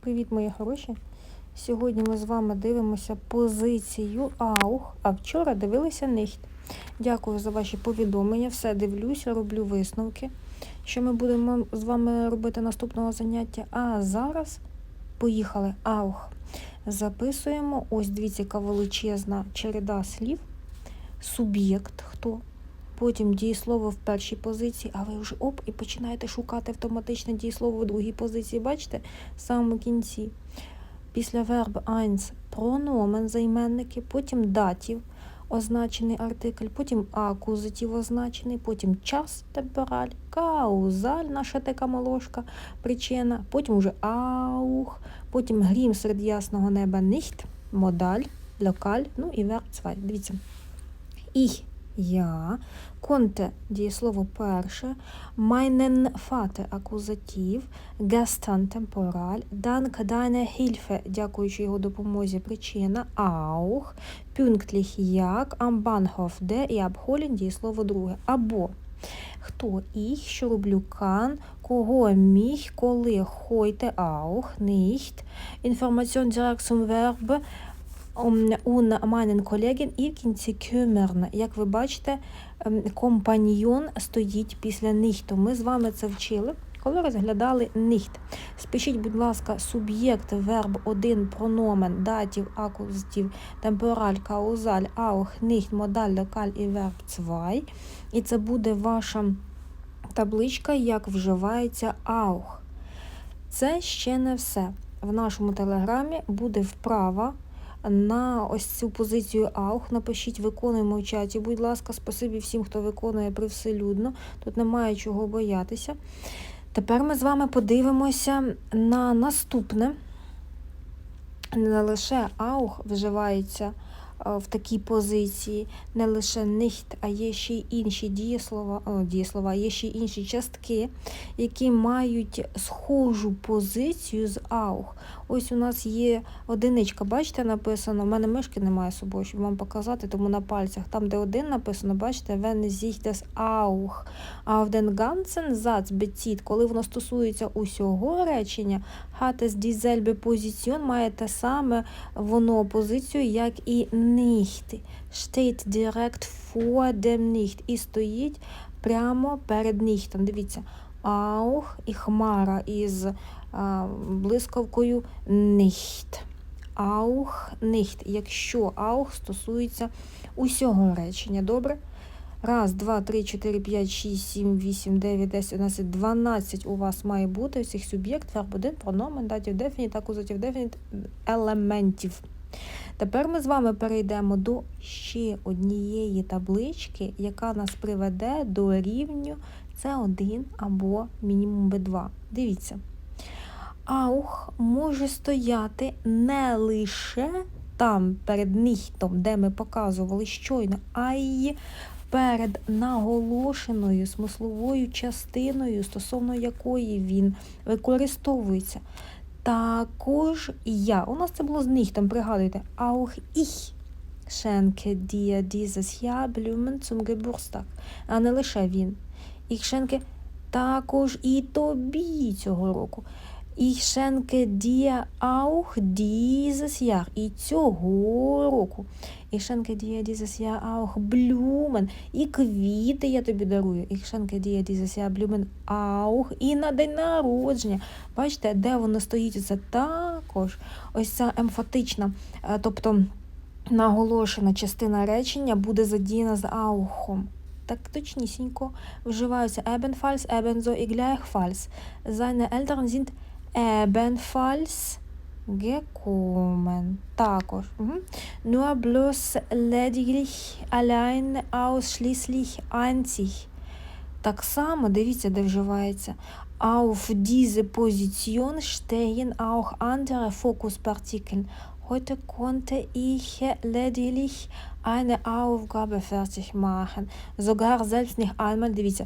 Привіт, мої хороші! Сьогодні ми з вами дивимося позицію аух, а вчора дивилися нихт. Дякую за ваші повідомлення. Все дивлюся, роблю висновки, що ми будемо з вами робити наступного заняття. А зараз поїхали аух. Записуємо. Ось дивіться, яка величезна череда слів. Суб'єкт хто. Потім дієслово в першій позиції, а ви вже оп, і починаєте шукати автоматичне дієслово в другій позиції. Бачите? В самому кінці. Після верб eins прономен займенники, потім датів означений артикль, потім акузатив означений, потім час темпераль, каузаль, наша така молошка, причина, потім уже аух, потім грім серед ясного неба nicht, модаль, локаль, ну і верб 2. Дивіться. Ich я, конте дієслово перше, meinen Vater акузатив, gestern темпораль, dank deiner Hilfe, дякуючи його допомозі, причина, auch, pünktlich як, Bahnhof де і abholen дієслово друге. Або. Хто ich, що роблю кан, кого міг, коли хойте auch, nicht, Information direkt zum Verb, meinen Kollegen і в kümmern. Як ви бачите, компаньйон стоїть після нихту. Ми з вами це вчили, коли розглядали нихт. Спишіть, будь ласка, суб'єкт, верб, один, прономен, датів, акузатив, темпораль, каузаль, аух, нихт, модаль, локаль і верб 2. І це буде ваша табличка, як вживається аух. Це ще не все. В нашому телеграмі буде вправа на ось цю позицію аух. Напишіть, виконуємо в чаті. Будь ласка, спасибі всім, хто виконує привселюдно. Тут немає чого боятися. Тепер ми з вами подивимося на наступне. Не лише аух вживається в такій позиції, не лише нихт, а є ще й інші дієслова, о, дієслова, є ще інші частки, які мають схожу позицію з аух. Ось у нас є одиничка, бачите, написано, у мене мишки немає з собою, щоб вам показати, тому на пальцях. Там, де один написано, бачите, wenn sich das auch auf den ganzen Satz bezieht, коли воно стосується усього речення, hat es dieselbe Position, має те саме воно позицію, як і nicht. Steht direkt vor dem nicht. І стоїть прямо перед нихтом. Дивіться, аух і хмара із блискавкою nicht. Аух, nicht. Якщо аух стосується усього речення, добре? Раз, два, три, чотири, п'ять, шість, сім, вісім, дев'ять, десять, одинадцять, дванадцять у вас має бути усіх суб'єкт, верб один, прономен, датів, дефініт, акузатів, дефініт, елементів. Тепер ми з вами перейдемо до ще однієї таблички, яка нас приведе до рівню С1 або мінімум Б2. Дивіться. Аух може стояти не лише там перед нихтом, де ми показували щойно, а й перед наголошеною смисловою частиною, стосовно якої він використовується. Також я. У нас це було з них, там пригадуйте, auch ich schenke dir dieses Jahr Blumen zum Geburtstag. А не лише він. Ich schenke також і тобі цього року. Ich schenke dir auch dieses Jahr. І цього року. Ich schenke dir dieses Jahr auch Blumen. І квіти я тобі дарую. Ich schenke dir dieses Jahr Blumen auch. І на день народження. Бачите, де воно стоїть? Це також ось ця емфатична, тобто наголошена частина речення буде задіяна з аухом. Так точнісінько вживаються ebenfalls, ebenso і gleichfalls. Seine Eltern sind ebenfalls gekommen. Також. Угу. Nur bloß lediglich, allein, ausschließlich, einzig. Так само, дивіться, де вживається. Auf diese Position stehen auch andere Fokuspartikel. Heute konnte ich lediglich eine Aufgabe fertig machen. Sogar selbst nicht einmal, дивіться,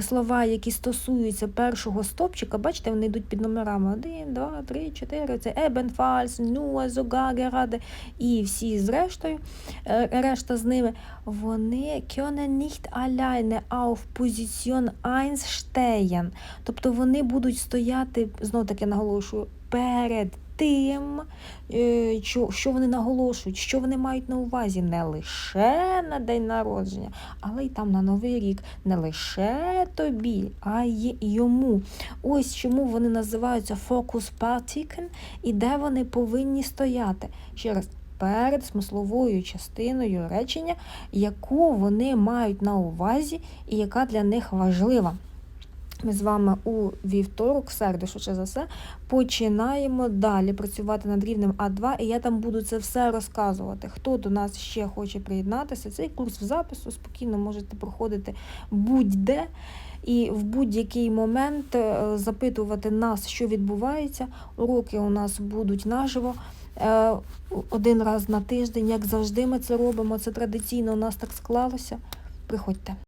слова, які стосуються першого стопчика, бачите, вони йдуть під номерами 1, 2, 3, 4, це ebenfalls, nur, sogar, gerade, і всі зрештою, е, решта з ними, вони können nicht alleine auf Position 1 stehen. Тобто вони будуть стояти, знов таки наголошую, перед тим, е, що, вони наголошують, що вони мають на увазі не лише на день народження, але й там на Новий рік, не лише тобі, а й йому. Ось чому вони називаються фокус партікен і де вони повинні стояти. Ще раз. Перед смисловою частиною речення, яку вони мають на увазі і яка для них важлива. Ми з вами у вівторок, середу, швидше за все, починаємо далі працювати над рівнем А2, і я там буду це все розказувати. Хто до нас ще хоче приєднатися, цей курс в запису спокійно можете проходити будь-де. І в будь-який момент е, запитувати нас, що відбувається. Уроки у нас будуть наживо. е, Один раз на тиждень, як завжди, ми це робимо. Це традиційно у нас так склалося. Приходьте.